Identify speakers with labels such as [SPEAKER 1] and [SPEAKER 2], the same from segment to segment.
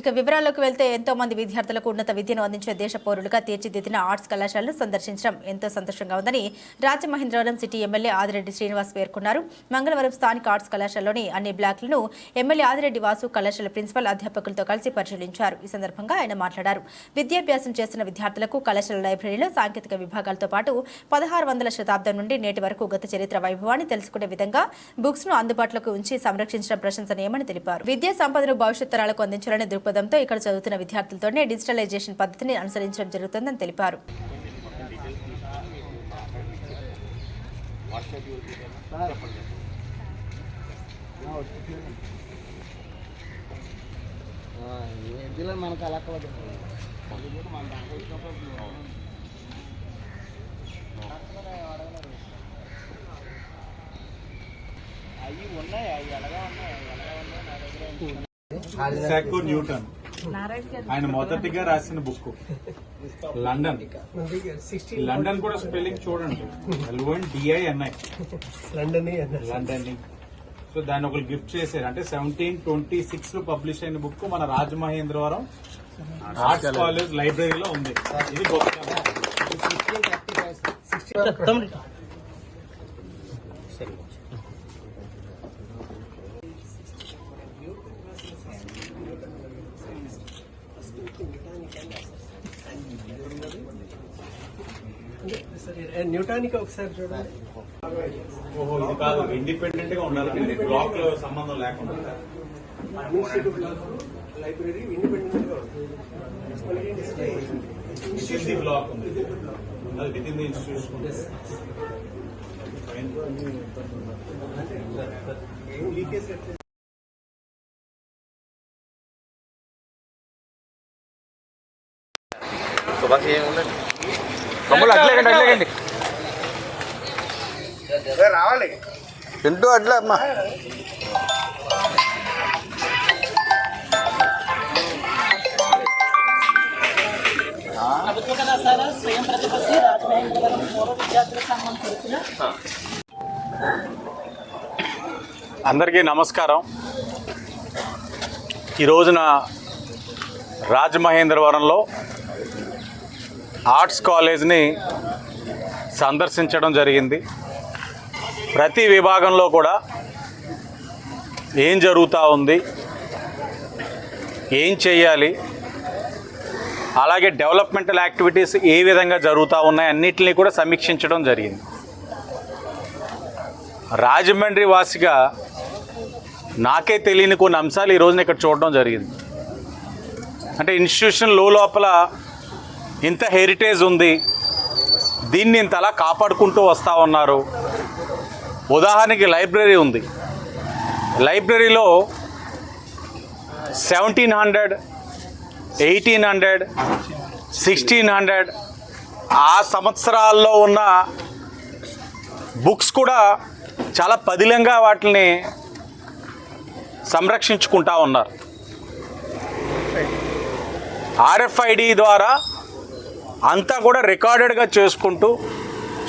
[SPEAKER 1] ఇక వివరాల్లోకి వెళ్తే ఎంతో మంది విద్యార్థులకు ఉన్నత విద్యను అందించే దేశ పౌరులుగా తీర్చిదిద్దిన ఆర్ట్స్ కళాశాలను సందర్శించడం ఎంతో సంతోషంగా ఉందని రాజమహేంద్రవరం సిటీ ఎమ్మెల్యే ఆదిరెడ్డి శ్రీనివాస్ పేర్కొన్నారు. మంగళవారం స్థానిక ఆర్ట్స్ కళాశాలలోని అన్ని బ్లాక్లను ఎమ్మెల్యే ఆదిరెడ్డి వాసు కళాశాల ప్రిన్సిపల్ అధ్యాపకులతో కలిసి పరిశీలించారు. ఈ సందర్భంగా ఆయన మాట్లాడారు. విద్యాభ్యాసం చేస్తున్న విద్యార్థులకు కళాశాల లైబ్రరీలో సాంకేతిక విభాగాలతో పాటు పదహారు వందల శతాబ్దం నుండి నేటి వరకు గత చరిత్ర వైభవాన్ని తెలుసుకునే విధంగా బుక్స్ను అందుబాటులోకి ఉంచి సంరక్షించడం ప్రశంసనీయమని తెలిపారు. విద్యా సంపదను భవిష్యత్ తరాలకు అందించాలనే దృక్పథంతో ఇక్కడ చదువుతున్న విద్యార్థులతోనే డిజిటలైజేషన్ పద్ధతిని అనుసరించడం జరుగుతుందని తెలిపారు.
[SPEAKER 2] మనకు అలా అవి ఉన్నాయి అవి ఎలాగా ఉన్నాయి.
[SPEAKER 3] సాకో న్యూటన్ ఆయన మొదటిగా రాసిన బుక్. లండన్ లండన్ కూడా స్పెల్లింగ్ చూడండి. L1 D I N I
[SPEAKER 2] London
[SPEAKER 3] London so దాన్ని ఒకరు గిఫ్ట్ చేశారు. అంటే సెవెంటీన్ ట్వంటీ సిక్స్లో పబ్లిష్ అయిన బుక్ మన రాజమహేంద్రవరం ఆర్ట్స్ కాలేజ్ లైబ్రరీలో ఉంది. ఇది గొప్ప
[SPEAKER 2] న్యూటానికి ఒకసారి చూడండి.
[SPEAKER 3] ఓహో ఇది కాదు ఇండిపెండెంట్గా ఉండాలి. బ్లాక్లో సంబంధం లేకుండా.
[SPEAKER 2] లైబ్రరీ ఇండిపెండెంట్గా
[SPEAKER 3] విత్ ది బ్లాక్ ఉంది. అది విత్ ఇన్ ది ఇన్స్టిట్యూషన్
[SPEAKER 2] ఏం లీకేజ్
[SPEAKER 4] తమ్ముళ్ళు అట్లేకండి అట్లేకండి
[SPEAKER 2] రావాలి
[SPEAKER 4] తింటూ అట్లే అమ్మా
[SPEAKER 5] ప్రభుత్వ కళాశాల స్వయం ప్రతిపత్తి రాజమహేంద్రవరం పూర్వ విద్యార్థుల సంఘం తరఫున
[SPEAKER 3] అందరికీ నమస్కారం. ఈ రోజున రాజమహేంద్రవరంలో ఆర్ట్స్ కాలేజ్ని సందర్శించడం జరిగింది. ప్రతి విభాగంలో కూడా ఏం జరుగుతూ ఉంది ఏం చేయాలి అలాగే డెవలప్మెంటల్ యాక్టివిటీస్ ఏ విధంగా జరుగుతూ ఉన్నాయి అన్నిటిని కూడా సమీక్షించడం జరిగింది. రాజమండ్రి వాసిగా నాకే తెలియని కొన్ని అంశాలు ఈ రోజున ఇక్కడ చూడడం జరిగింది. అంటే ఇన్స్టిట్యూషన్లో లోపల ఇంత హెరిటేజ్ ఉంది. దీన్ని ఇంతలా కాపాడుకుంటూ వస్తూ ఉన్నారు. ఉదాహరణకి లైబ్రరీ ఉంది. లైబ్రరీలో seventeen hundred eighteen hundred sixteen hundred ఆ సంవత్సరాల్లో ఉన్న బుక్స్ కూడా చాలా పదిలంగా వాటిని సంరక్షించుకుంటా ఉన్నారు. ఆర్ఎఫ్ఐడి ద్వారా అంతా కూడా రికార్డెడ్గా చేసుకుంటూ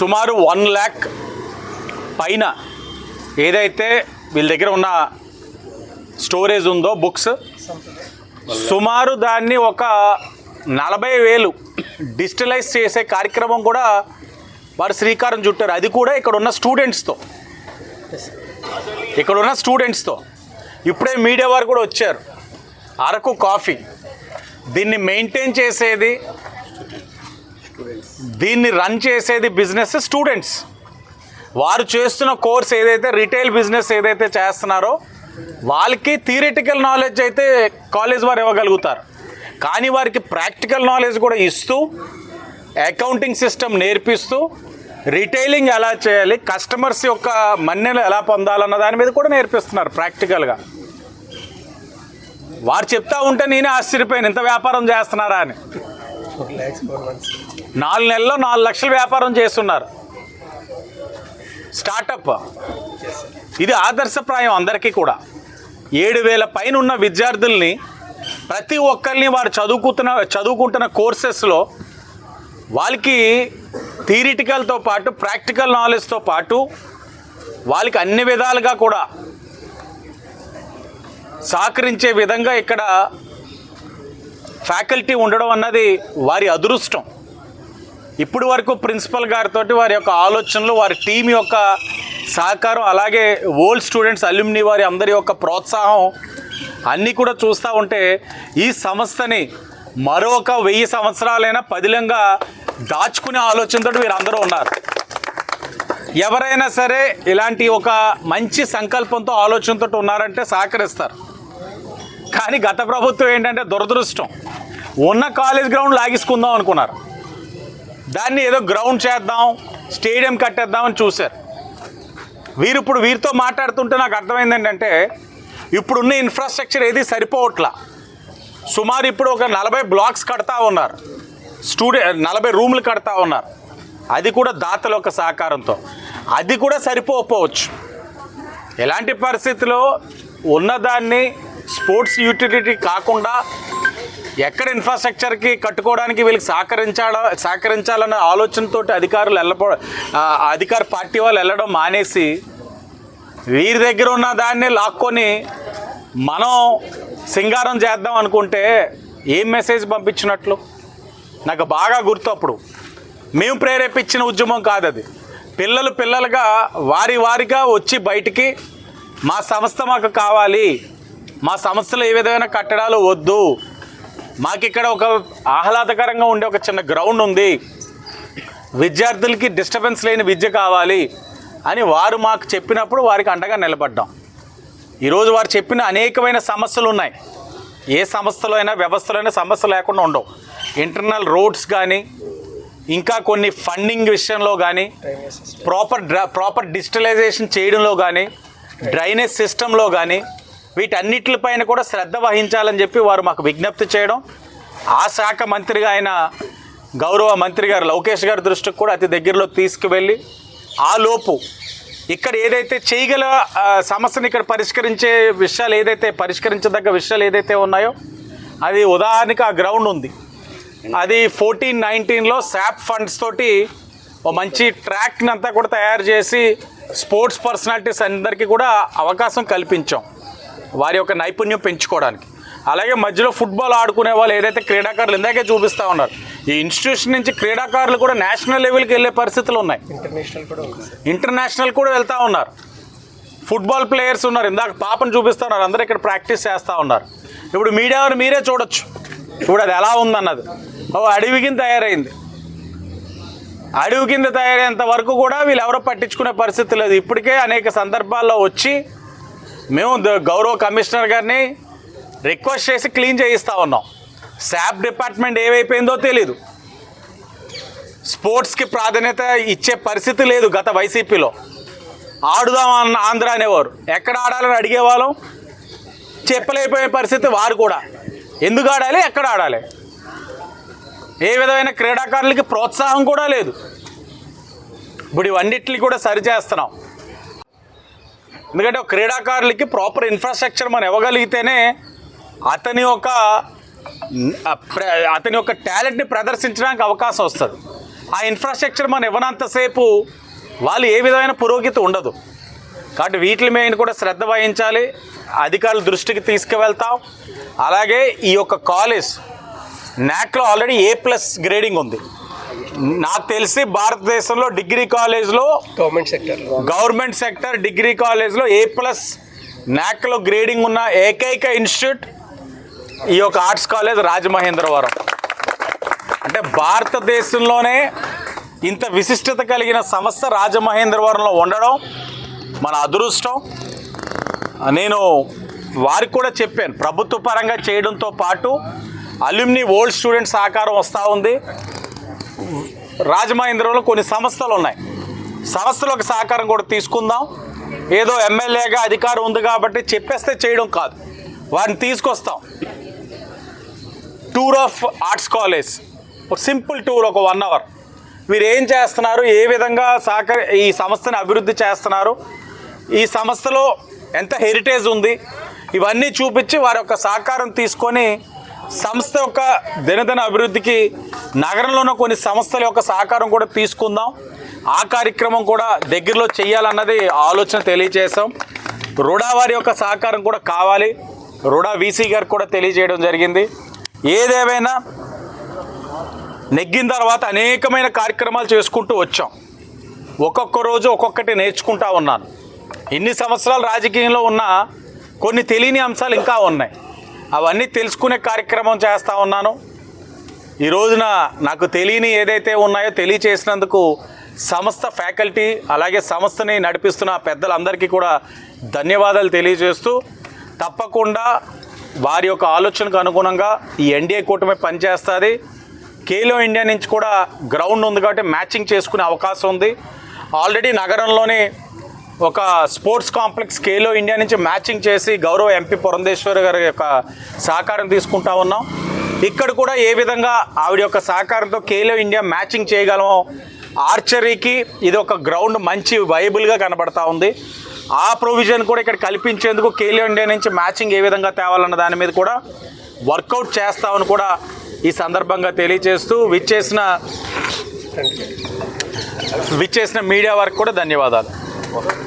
[SPEAKER 3] సుమారు వన్ ల్యాక్ పైన ఏదైతే వీళ్ళ దగ్గర ఉన్న స్టోరేజ్ ఉందో బుక్స్ సుమారు దాన్ని ఒక నలభై వేలు డిజిటలైజ్ చేసే కార్యక్రమం కూడా వారు శ్రీకారం చుట్టారు. అది కూడా ఇక్కడ ఉన్న స్టూడెంట్స్తో ఇక్కడ ఉన్న స్టూడెంట్స్తో ఇప్పుడే మీడియా వారు కూడా వచ్చారు. అరకు కాఫీ. దీన్ని మెయింటైన్ చేసేది దీన్ని రన్ చేసేది బిజినెస్ స్టూడెంట్స్ వారు చేస్తున్న కోర్స్ ఏదైతే రిటైల్ బిజినెస్ ఏదైతే చేస్తున్నారో వాళ్ళకి థియరిటికల్ నాలెడ్జ్ అయితే కాలేజ్ వారు ఇవ్వగలుగుతారు. కానీ వారికి ప్రాక్టికల్ నాలెడ్జ్ కూడా ఇస్తూ అకౌంటింగ్ సిస్టమ్ నేర్పిస్తూ రిటైలింగ్ ఎలా చేయాలి కస్టమర్స్ యొక్క మన్నెలు ఎలా పొందాలన్న దాని మీద కూడా నేర్పిస్తున్నారు ప్రాక్టికల్గా వారు చెప్తా ఉంటే నేనే ఆశ్చర్యపోయాను ఇంత వ్యాపారం చేస్తున్నారా అని. నాలుగు నెలల్లో నాలుగు లక్షల వ్యాపారం చేస్తున్నారు. స్టార్టప్. ఇది ఆదర్శప్రాయం అందరికీ కూడా. ఏడు వేల పైన ఉన్న విద్యార్థుల్ని ప్రతి ఒక్కరిని వారు చదువుకుంటున్న చదువుకుంటున్న కోర్సెస్లో వాళ్ళకి థియరిటికల్తో పాటు ప్రాక్టికల్ నాలెడ్జ్తో పాటు వాళ్ళకి అన్ని విధాలుగా కూడా సహకరించే విధంగా ఇక్కడ ఫ్యాకల్టీ ఉండడం అన్నది వారి అదృష్టం. ఇప్పటి వరకు ప్రిన్సిపల్ గారితో వారి యొక్క ఆలోచనలు వారి టీం యొక్క సహకారం అలాగే ఓల్డ్ స్టూడెంట్స్ అల్యూమిని వారి అందరి యొక్క ప్రోత్సాహం అన్నీ కూడా చూస్తూ ఉంటే ఈ సంస్థని మరొక వెయ్యి సంవత్సరాలైనా పదిలంగా దాచుకునే ఆలోచనతో వీరందరూ ఉన్నారు. ఎవరైనా సరే ఇలాంటి ఒక మంచి సంకల్పంతో ఆలోచనతో ఉన్నారంటే సహకరిస్తారు. కానీ గత ప్రభుత్వం ఏంటంటే దురదృష్టం. ఉన్న కాలేజ్ గ్రౌండ్ లాగేసుకుందాం అనుకున్నారు. దాన్ని ఏదో గ్రౌండ్ చేద్దాం స్టేడియం కట్టేద్దామని చూశారు. వీరు ఇప్పుడు వీరితో మాట్లాడుతుంటే నాకు అర్థమైంది ఏంటంటే ఇప్పుడున్న ఇన్ఫ్రాస్ట్రక్చర్ ఏది సరిపోవట్లా. సుమారు ఇప్పుడు ఒక నలభై బ్లాక్స్ కడతా ఉన్నారు. స్టూడెంట్ నలభై రూములు కడతా ఉన్నారు. అది కూడా దాతల యొక్క సహకారంతో. అది కూడా సరిపోకపోవచ్చు. ఎలాంటి పరిస్థితిలో ఉన్నదాన్ని స్పోర్ట్స్ యూటిలిటీ కాకుండా ఎక్కడ ఇన్ఫ్రాస్ట్రక్చర్కి కట్టుకోవడానికి వీళ్ళకి సహకరించాల సహకరించాలన్న ఆలోచనతో అధికారులు వెళ్ళపో అధికార పార్టీ వాళ్ళు వెళ్ళడం మానేసి వీరి దగ్గర ఉన్న దాన్ని లాక్కొని మనం సింగారం చేద్దాం అనుకుంటే ఏం మెసేజ్ పంపించినట్లు? నాకు బాగా గుర్తు అప్పుడు. మేము ప్రేరేపించిన ఉద్యమం కాదు అది. పిల్లలు పిల్లలుగా వారి వారిగా వచ్చి బయటికి మా సంస్థ మాకు కావాలి. మా సంస్థలో ఏ విధమైన కట్టడాలు వద్దు. మాకు ఇక్కడ ఒక ఆహ్లాదకరంగా ఉండే ఒక చిన్న గ్రౌండ్ ఉంది. విద్యార్థులకి డిస్టర్బెన్స్ లేని విద్య కావాలి అని వారు మాకు చెప్పినప్పుడు వారికి అండగా నిలబడ్డాం. ఈరోజు వారు చెప్పిన అనేకమైన సమస్యలు ఉన్నాయి. ఏ సంస్థలో అయినా వ్యవస్థలో అయినా సమస్య లేకుండా ఉండవు. ఇంటర్నల్ రోడ్స్ కానీ ఇంకా కొన్ని ఫండింగ్ విషయంలో కానీ ప్రాపర్ ప్రాపర్ డిజిటలైజేషన్ చేయడంలో కానీ డ్రైనేజ్ సిస్టంలో కానీ వీటన్నిటిపైన కూడా శ్రద్ధ వహించాలని చెప్పి వారు మాకు విజ్ఞప్తి చేయడం. ఆ శాఖ మంత్రిగా ఆయన గౌరవ మంత్రి గారు లోకేష్ గారి దృష్టికి కూడా అతి దగ్గరలో తీసుకువెళ్ళి ఆ లోపు ఇక్కడ ఏదైతే చేయగల సమస్యను ఇక్కడ పరిష్కరించే విషయాలు ఏదైతే పరిష్కరించదగ్గ విషయాలు ఏదైతే ఉన్నాయో అది ఉదాహరణకి ఆ గ్రౌండ్ ఉంది. అది ఫోర్టీన్ నైన్టీన్లో శాప్ ఫండ్స్ తోటి ఓ మంచి ట్రాక్ని అంతా కూడా తయారు చేసి స్పోర్ట్స్ పర్సనాలిటీస్ అందరికీ కూడా అవకాశం కల్పించాం. వారి యొక్క నైపుణ్యం పెంచుకోవడానికి. అలాగే మధ్యలో ఫుట్బాల్ ఆడుకునే వాళ్ళు ఏదైతే క్రీడాకారులు ఇందాకే చూపిస్తూ ఉన్నారు ఈ ఇన్స్టిట్యూషన్ నుంచి క్రీడాకారులు కూడా నేషనల్ లెవెల్కి వెళ్ళే పరిస్థితులు ఉన్నాయి. ఇంటర్నేషనల్ కూడా వెళ్తూ ఉన్నారు. ఫుట్బాల్ ప్లేయర్స్ ఉన్నారు. ఇందాక పాపను చూపిస్తున్నారు. అందరూ ఇక్కడ ప్రాక్టీస్ చేస్తూ ఉన్నారు. ఇప్పుడు మీడియా మీరే చూడొచ్చు. ఇప్పుడు అది ఎలా ఉందన్నది. ఓ అడవి కింద తయారైంది. అడవి కింద తయారయ్యేంత వరకు కూడా వీళ్ళు ఎవరో పట్టించుకునే పరిస్థితి లేదు. ఇప్పటికే అనేక సందర్భాల్లో వచ్చి మేము ద- గౌరవ కమిషనర్ గారిని రిక్వెస్ట్ చేసి క్లీన్ చేయిస్తూ ఉన్నాం. శాప్ డిపార్ట్మెంట్ ఏమైపోయిందో తెలీదు. స్పోర్ట్స్కి ప్రాధాన్యత ఇచ్చే పరిస్థితి లేదు గత వైసీపీలో. ఆడుదాం అన్న ఆంధ్ర అనేవారు. ఎక్కడ ఆడాలని అడిగేవాళ్ళం. చెప్పలేకపోయే పరిస్థితి వారు కూడా. ఎందుకు ఆడాలి? ఎక్కడ ఆడాలి? ఏ విధమైన క్రీడాకారులకి ప్రోత్సాహం కూడా లేదు. ఇప్పుడు ఇవన్నిటిని కూడా సరిచేస్తున్నాం ఎందుకంటే ఒక క్రీడాకారులకి ప్రాపర్ ఇన్ఫ్రాస్ట్రక్చర్ మనం ఇవ్వగలిగితేనే అతని యొక్క అతని యొక్క టాలెంట్ని ప్రదర్శించడానికి అవకాశం వస్తుంది. ఆ ఇన్ఫ్రాస్ట్రక్చర్ మనం ఇవ్వనంతసేపు వాళ్ళు ఏ విధమైన పురోగతి ఉండదు. కాబట్టి వీటి మీద కూడా శ్రద్ధ వహించాలి అధికారుల దృష్టికి తీసుకువెళ్తాం. అలాగే ఈ యొక్క కాలేజ్ నాక్లో ఆల్రెడీ ఏ ప్లస్ గ్రేడింగ్ ఉంది. నాకు తెలిసి భారతదేశంలో డిగ్రీ కాలేజ్లో
[SPEAKER 6] government sector.
[SPEAKER 3] Government sector degree కాలేజ్లో ఏ ప్లస్ నాక్లో గ్రేడింగ్ ఉన్న ఏకైక ఇన్స్టిట్యూట్ ఈ యొక్క ఆర్ట్స్ కాలేజ్ రాజమహేంద్రవరం. అంటే భారతదేశంలోనే ఇంత విశిష్టత కలిగిన సంస్థ రాజమహేంద్రవరంలో ఉండడం మన అదృష్టం. నేను వారికి కూడా చెప్పాను ప్రభుత్వ పరంగా చేయడంతో పాటు అల్యూమిని ఓల్డ్ స్టూడెంట్ సహకారం వస్తూ ఉంది. రాజమహేంద్రంలో కొన్ని సంస్థలు ఉన్నాయి. సంస్థలకు సహకారం కూడా తీసుకుందాం. ఏదో ఎమ్మెల్యేగా అధికారం ఉంది కాబట్టి చెప్పేస్తే చేయడం కాదు. వారిని తీసుకొస్తాం. Tour of arts college. ఒక సింపుల్ టూర్ ఒక వన్ అవర్. మీరు ఏం చేస్తున్నారు? ఏ విధంగా సహకరి ఈ సంస్థని అభివృద్ధి చేస్తున్నారు? ఈ సంస్థలో ఎంత హెరిటేజ్ ఉంది? ఇవన్నీ చూపించి వారి యొక్క సహకారం తీసుకొని సంస్థ యొక్క దినదిన అభివృద్ధికి నగరంలోని కొన్ని సంస్థల యొక్క సహకారం కూడా తీసుకుందాం. ఆ కార్యక్రమం కూడా దగ్గరలో చేయాలన్నది ఆలోచన తెలియజేశాం రుడా వారి యొక్క సహకారం కూడా కావాలి. రుడా వీసీ గారు కూడా తెలియజేయడం జరిగింది. ఏదేవైనా నెగ్గిన తర్వాత అనేకమైన కార్యక్రమాలు చేసుకుంటూ వచ్చాం. ఒక్కొక్క రోజు ఒక్కొక్కటి నేర్చుకుంటా ఉన్నాను. ఇన్ని సంవత్సరాలు రాజకీయంలో ఉన్న కొన్ని తెలియని అంశాలు ఇంకా ఉన్నాయి. అవన్నీ తెలుసుకునే కార్యక్రమం చేస్తూ ఉన్నాను. ఈ రోజున నాకు తెలియని ఏదైతే ఉన్నాయో తెలియచేసినందుకు సంస్థ ఫ్యాకల్టీ అలాగే సంస్థని నడిపిస్తున్న పెద్దలందరికీ కూడా ధన్యవాదాలు తెలియజేస్తూ తప్పకుండా వారి యొక్క ఆలోచనకు అనుగుణంగా ఈ ఎన్డీఏ కూటమి పనిచేస్తుంది. కేలో ఇండియా నుంచి కూడా గ్రౌండ్ ఉంది కాబట్టి మ్యాచింగ్ చేసుకునే అవకాశం ఉంది. ఆల్రెడీ నగరంలోనే ఒక స్పోర్ట్స్ కాంప్లెక్స్ కేలో ఇండియా నుంచి మ్యాచింగ్ చేసి గౌరవ ఎంపీ పురంధేశ్వరి గారి యొక్క సహకారం తీసుకుంటా ఉన్నాం. ఇక్కడ కూడా ఏ విధంగా ఆవిడ యొక్క సహకారంతో కేలో ఇండియా మ్యాచింగ్ చేయగలమో ఆర్చరీకి ఇది ఒక గ్రౌండ్ మంచి వైబుల్గా కనబడతా ఉంది. ఆ ప్రొవిజన్ కూడా ఇక్కడ కల్పించేందుకు కేలో ఇండియా నుంచి మ్యాచింగ్ ఏ విధంగా తేవాలన్న దాని మీద కూడా వర్కౌట్ చేస్తామని కూడా ఈ సందర్భంగా తెలియజేస్తూ విచ్చేసిన విచ్చేసిన మీడియా వారికి కూడా ధన్యవాదాలు.